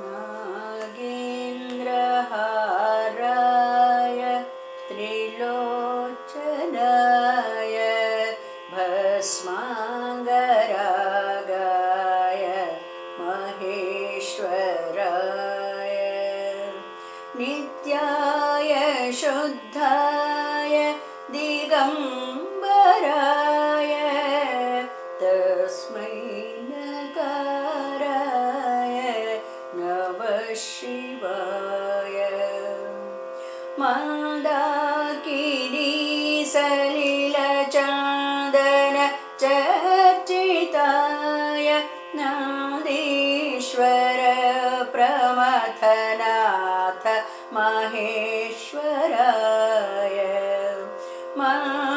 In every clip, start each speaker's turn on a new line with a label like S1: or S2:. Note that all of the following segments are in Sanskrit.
S1: नागेन्द्रहाराय त्रिलोचनाय भस्माङ्गरागाय महेश्वराय नित्याय शुद्धाय दिगम्बराय शिवाय। मन्दाकिरीसलिलचन्दन चर्चिताय। नादीश्वर प्रमथनाथ महेश्वराय। मन्दारपुष्प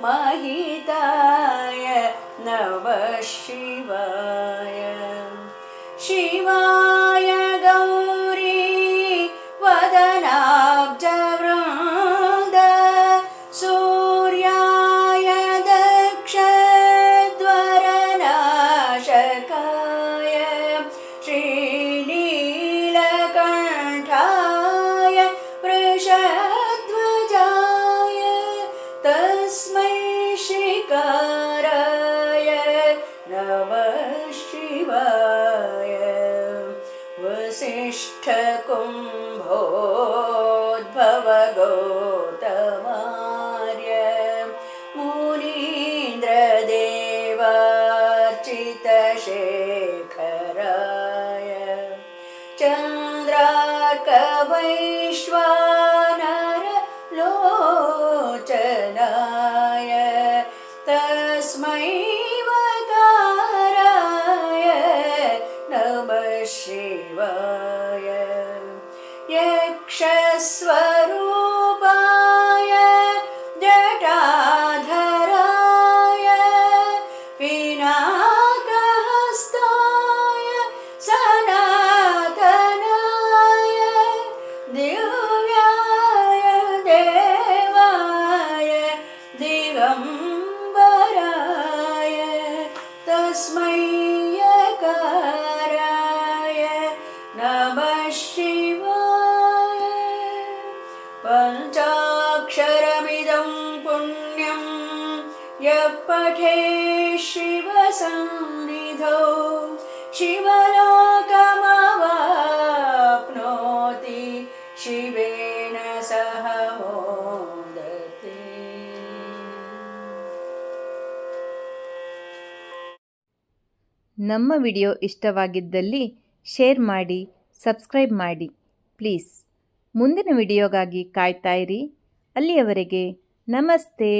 S1: महिताय नमः शिवाय। शिवाय वसिष्ठकुम्भोद्भवगौतमार्य मुनीन्द्रदेवार्चितशेखराय। चन्द्रार्कवैश्वानर लोचनाय तस्मै शिवाय। यक्षस्वरूपाय जटाधराय पिनाकहस्ताय सनातनाय दिव्याय देवाय दिगम्बराय। तस्मै यः पठे शिवसन्निधौ शिवलोकमवाप्नोति शिवेन सह मोदते
S2: ನಮ್ಮ ವಿಡಿಯೋ ಇಷ್ಟವಾಗಿದ್ದಲ್ಲಿ ಶೇರ್ ಮಾಡಿ ಸಬ್ಸ್ಕ್ರೈಬ್ ಮಾಡಿ ಪ್ಲೀಸ್ ಮುಂದಿನ ವಿಡಿಯೋಗಾಗಿ ಕಾಯ್ತಾ ಇರಿ ಅಲ್ಲಿಯವರೆಗೆ ನಮಸ್ತೆ